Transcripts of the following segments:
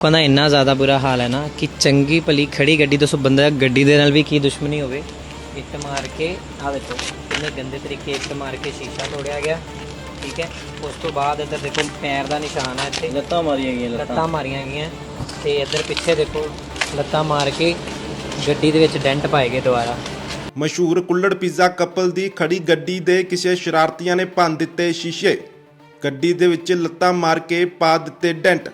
ਲੋਕਾਂ ਦਾ ਇੰਨਾ ਜ਼ਿਆਦਾ ਬੁਰਾ ਹਾਲ ਹੈ ਨਾ ਕਿ ਚੰਗੀ ਭਲੀ ਖੜੀ ਗੱਡੀ ਦੱਸੋ ਬੰਦਾ ਗੱਡੀ ਦੇ ਨਾਲ ਵੀ ਕੀ ਦੁਸ਼ਮਣੀ ਹੋਵੇ ਇੱਟ ਮਾਰ ਕੇ ਆ ਦੇਖੋ ਕਿੰਨੇ ਗੰਦੇ ਤਰੀਕੇ ਇੱਟ ਮਾਰ ਕੇ ਸ਼ੀਸ਼ਾ ਤੋੜਿਆ ਗਿਆ ਠੀਕ ਹੈ ਉਸ ਤੋਂ ਬਾਅਦ ਇੱਧਰ ਦੇਖੋ ਪੈਰ ਦਾ ਨਿਸ਼ਾਨ ਹੈ ਇੱਥੇ ਲੱਤਾਂ ਮਾਰੀਆਂ ਗਈਆਂ ਲੱਤਾਂ ਮਾਰੀਆਂ ਗਈਆਂ ਤੇ ਇੱਧਰ ਪਿੱਛੇ ਦੇਖੋ ਲੱਤਾਂ ਮਾਰ ਕੇ ਗੱਡੀ ਦੇ ਵਿੱਚ ਡੈਂਟ ਪਾਏ ਗਏ ਦੁਬਾਰਾ ਮਸ਼ਹੂਰ ਕੁੱਲੜ ਪੀਜ਼ਾ ਕਪਲ ਦੀ ਖੜੀ ਗੱਡੀ ਦੇ ਕਿਸੇ ਸ਼ਰਾਰਤੀਆਂ ਨੇ ਭੰਨ ਦਿੱਤੇ ਸ਼ੀਸ਼ੇ ਗੱਡੀ ਦੇ ਵਿੱਚ ਲੱਤਾਂ ਮਾਰ ਕੇ ਪਾ ਦਿੱਤੇ ਡੈਂਟ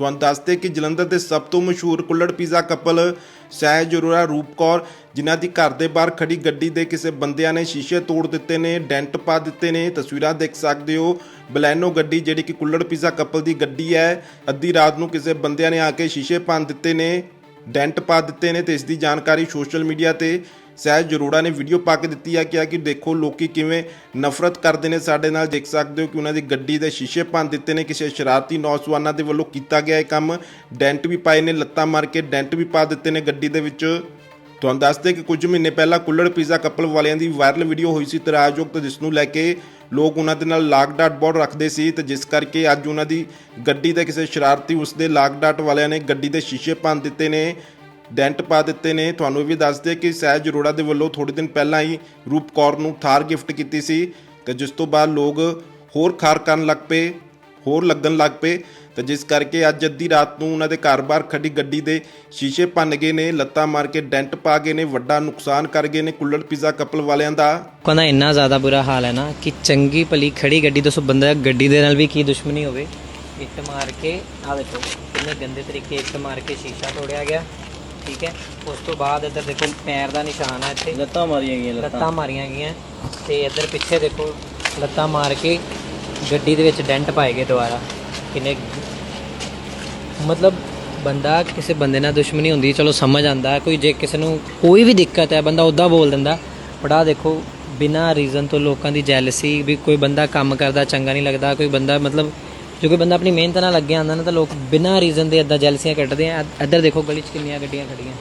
ਤੁਹਾਨੂੰ ਦੱਸਦੇ ਕਿ ਜਲੰਧਰ ਦੇ ਸਭ ਤੋਂ ਮਸ਼ਹੂਰ ਕੁੱਲੜ ਪੀਜ਼ਾ ਕਪਲ ਸਹਿਜ ਅਰੋੜਾ, ਰੂਪ ਕੌਰ, ਜਿਨ੍ਹਾਂ ਦੀ ਘਰ ਦੇ ਬਾਹਰ ਖੜੀ ਗੱਡੀ ਦੇ ਕਿਸੇ ਬੰਦਿਆਂ ਨੇ ਸ਼ੀਸ਼ੇ ਤੋੜ ਦਿੱਤੇ ਨੇ, ਡੈਂਟ ਪਾ ਦਿੱਤੇ ਨੇ। ਤਸਵੀਰਾਂ ਦੇਖ ਸਕਦੇ ਹੋ। ਬਲੈਨੋ ਗੱਡੀ ਜਿਹੜੀ ਕਿ ਕੁੱਲੜ ਪੀਜ਼ਾ ਕਪਲ ਦੀ ਗੱਡੀ ਹੈ, ਅੱਧੀ ਰਾਤ ਨੂੰ ਕਿਸੇ ਬੰਦਿਆਂ ਨੇ ਆ ਕੇ ਸ਼ੀਸ਼ੇ ਭੰਨ ਦਿੱਤੇ ਨੇ। ਡੈਂਟ ਪਾ ਦਿੱਤੇ ਨੇ ਤੇ ਇਸ ਦੀ ਜਾਣਕਾਰੀ ਸੋਸ਼ਲ ਮੀਡੀਆ ਤੇ ਸਹਿਜ ਜਰੋੜਾ ਨੇ ਵੀਡੀਓ ਪਾ ਕੇ ਦਿੱਤੀ ਹੈ ਕਿ ਆ ਕਿ ਦੇਖੋ, ਲੋਕੀ ਕਿਵੇਂ ਨਫ਼ਰਤ ਕਰਦੇ ਨੇ ਸਾਡੇ ਨਾਲ। ਦੇਖ ਸਕਦੇ ਹੋ ਕਿ ਉਹਨਾਂ ਦੀ ਗੱਡੀ ਦੇ ਸ਼ੀਸ਼ੇ ਭੰਨ ਦਿੱਤੇ ਨੇ। ਕਿਸੇ ਸ਼ਰਾਰਤੀ ਨੌਜਵਾਨਾਂ ਦੇ ਵੱਲੋਂ ਕੀਤਾ ਗਿਆ ਇਹ ਕੰਮ। ਡੈਂਟ ਵੀ ਪਾਏ ਨੇ, ਲੱਤਾਂ ਮਾਰ ਕੇ ਡੈਂਟ ਵੀ ਪਾ ਦਿੱਤੇ ਨੇ ਗੱਡੀ ਦੇ ਵਿੱਚ। ਤੁਹਾਨੂੰ ਦੱਸਦੇ ਕਿ ਕੁਝ ਮਹੀਨੇ ਪਹਿਲਾਂ ਕੁੱਲੜ ਪੀਜ਼ਾ ਕਪਲ ਵਾਲਿਆਂ ਦੀ ਵਾਇਰਲ ਵੀਡੀਓ ਹੋਈ ਸੀ ਤਰਾਜਯੋਗ ਜਿਸ ਨੂੰ ਲੈ ਕੇ ਲੋਕ ਉਹਨਾਂ ਦੇ ਨਾਲ ਲਾਗ ਡਾਟ ਬਹੁਤ ਰੱਖਦੇ ਸੀ ਤੇ ਜਿਸ ਕਰਕੇ ਅੱਜ ਉਹਨਾਂ ਦੀ ਗੱਡੀ ਦੇ ਕਿਸੇ ਸ਼ਰਾਰਤੀ ਉਸ ਦੇ ਲਾਗ ਡਾਟ ਵਾਲਿਆਂ ਨੇ ਗੱਡੀ ਦੇ ਸ਼ੀਸ਼ੇ ਭੰਨ ਦਿੱਤੇ ਨੇ, ਡੈਂਟ ਪਾ ਦਿੱਤੇ ਨੇ। ਤੁਹਾਨੂੰ ਇਹ ਵੀ ਦੱਸਦੇ ਕਿ ਸਹਿਜ ਅਰੋੜਾ ਦੇ ਵੱਲੋਂ ਥੋੜੇ ਦਿਨ ਪਹਿਲਾਂ ਹੀ ਰੂਪ ਕੌਰ ਨੂੰ ਥਾਰ ਗਿਫਟ ਕੀਤੀ ਸੀ, ਤੇ ਜਿਸ ਤੋਂ ਬਾਅਦ ਲੋਕ ਹੋਰ ਖਾਰ ਕਰਨ ਲੱਗ ਪਏ, ਹੋਰ ਲੱਗਣ ਲੱਗ ਪਏ। ਤੇ ਜਿਸ ਕਰਕੇ ਅੱਜ ਅੱਧੀ ਰਾਤ ਨੂੰ ਉਹਨਾਂ ਦੇ ਘਰ-ਬਾਰ ਖੜੀ ਗੱਡੀ ਦੇ ਸ਼ੀਸ਼ੇ ਭੰਨ ਗਏ ਨੇ ਲੱਤਾਂ ਮਾਰ ਕੇ ਡੈਂਟ ਪਾ ਗਏ ਨੇ ਵੱਡਾ ਨੁਕਸਾਨ ਕਰ ਗਏ ਨੇ ਕੁੱਲੜ ਪੀਜ਼ਾ ਕਪਲ ਵਾਲਿਆਂ ਦਾ। ਲੋਕਾਂ ਦਾ ਇੰਨਾ ਜ਼ਿਆਦਾ ਬੁਰਾ ਹਾਲ ਹੈ ਨਾ ਕਿ ਚੰਗੀ ਭਲੀ ਖੜੀ ਗੱਡੀ ਦੱਸੋ ਬੰਦਾ ਗੱਡੀ ਦੇ ਨਾਲ ਵੀ ਕੀ ਦੁਸ਼ਮਣੀ ਹੋਵੇ? ਇੱਟ ਮਾਰ ਕੇ ਆ ਦੇਖੋ ਕਿੰਨੇ ਗੰਦੇ ਤਰੀਕੇ ਇੱਟ ਮਾਰ ਕੇ ਸ਼ੀਸ਼ਾ ਤੋੜਿਆ ਗਿਆ ਠੀਕ ਹੈ? ਉਸ ਤੋਂ ਬਾਅਦ ਇੱਧਰ ਦੇਖੋ ਪੈਰ ਦਾ ਨਿਸ਼ਾਨ ਹੈ ਇੱਥੇ। ਲੱਤਾਂ ਮਾਰੀਆਂ ਗਈਆਂ ਲੱਤਾਂ ਮਾਰੀਆਂ ਗਈਆਂ। ਤੇ ਇੱਧਰ ਪਿੱਛੇ ਦੇਖੋ ਲੱਤਾਂ ਮਾਰ ਕੇ ਗੱਡੀ ਦੇ ਵਿੱਚ ਡੈਂਟ ਪਾਏ ਗਏ ਦੁਬਾਰਾ। ਕਿੰਨੇ ਮਤਲਬ ਬੰਦਾ ਕਿਸੇ ਬੰਦੇ ਨਾਲ ਦੁਸ਼ਮਣੀ ਹੁੰਦੀ ਚਲੋ ਸਮਝ ਆਂਦਾ ਕੋਈ ਜੇ ਕਿਸੇ ਨੂੰ ਕੋਈ ਵੀ ਦਿੱਕਤ ਹੈ, ਬੰਦਾ ਉਦਾਂ ਬੋਲ ਦਿੰਦਾ, ਬਟ ਆਹ ਦੇਖੋ, ਬਿਨਾਂ ਰੀਜ਼ਨ ਤੋਂ ਲੋਕਾਂ ਦੀ ਜੈਲਸੀ ਵੀ ਕੋਈ ਬੰਦਾ ਕੰਮ ਕਰਦਾ, ਚੰਗਾ ਨਹੀਂ ਲੱਗਦਾ, ਕੋਈ ਬੰਦਾ ਮਤਲਬ ਜੋ ਕੋਈ ਬੰਦਾ ਆਪਣੀ ਮਿਹਨਤ ਨਾਲ ਲੱਗਿਆ ਆਂਦਾ ਨਾ, ਤਾਂ ਲੋਕ ਬਿਨਾਂ ਰੀਜ਼ਨ ਦੇ ਇਦਾਂ ਜੈਲਸੀਆਂ ਕੱਢਦੇ ਆ। ਇੱਧਰ ਦੇਖੋ ਗਲੀ 'ਚ ਕਿੰਨੀਆਂ ਗੱਡੀਆਂ ਖੜੀਆਂ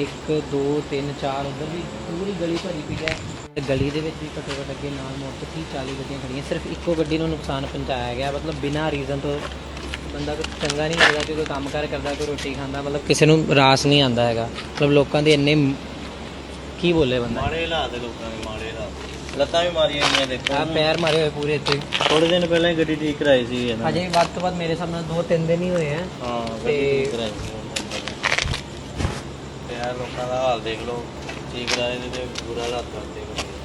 1 2 3 4 ਉਧਰ ਵੀ ਪੂਰੀ ਗਲੀ ਭਰੀ ਪਈ ਹੈ। ਗਲੀ ਦੇ ਵਿੱਚ ਵੀ ਘੱਟੋ ਘੱਟ ਅੱਗੇ ਨਾਲ ਮੋੜ ਤੋਂ 30 40 ਗੱਡੀਆਂ ਖੜੀਆਂ। ਸਿਰਫ ਇੱਕੋ ਗੱਡੀ ਨੂੰ ਨੁਕਸਾਨ ਪਹੁੰਚਾਇਆ ਗਿਆ। ਮਤਲਬ ਬਿਨਾਂ ਰੀਜ਼ਨ ਤੋਂ ਬੰਦਾ ਕੋਈ ਚੰਗਾ ਨਹੀਂ ਲੱਗਦਾ ਕੋਈ ਕੰਮ ਕਾਰ ਕਰਦਾ ਕੋਈ ਰੋਟੀ ਖਾਂਦਾ ਮਤਲਬ ਕਿਸੇ ਨੂੰ ਰਾਸ ਨਹੀਂ ਆਂਦਾ ਹੈਗਾ। ਮਤਲਬ ਲੋਕਾਂ ਦੇ ਇੰਨੇ ਕੀ ਬੋਲੇ ਬੰਦਾ? ਮਾੜੇ ਹਾਲਾਤ ਹੈ ਲੋਕਾਂ ਦੇ ਮਾੜੇ ਹਾਲਾਤ। ਲੱਤਾਂ ਵੀ ਮਾਰੀਆਂ ਗਈਆਂ ਦੇਖੋ। ਆ ਪੈਰ ਮਾਰੇ ਹੋਏ ਪੂਰੇ ਇੱਥੇ। ਥੋੜੇ ਦਿਨ ਪਹਿਲਾਂ ਹੀ ਗੱਡੀ ਠੀਕ ਕਰਾਈ ਸੀ ਇਹਨਾਂ ਨੇ। ਅਜੇ ਵੱਧ ਤੋਂ ਵੱਧ ਮੇਰੇ ਹਿਸਾਬ ਨਾਲ 2-3 ਦਿਨ ਹੀ ਹੋਏ ਆ। ਹਾਂ ਗੱਡੀ ਤੇ- ਠੀਕ ਕਰਾਈ ਸੀ ਤੇ ਯਾਰ ਲੋਕਾਂ ਦਾ ਹਾਲ ਦੇਖ ਲਓ। ਠੀਕ ਕਰਾਏ ਨੇ ਤੇ ਬੁਰਾ ਹਾਲਾਤ ਕਰਦੇ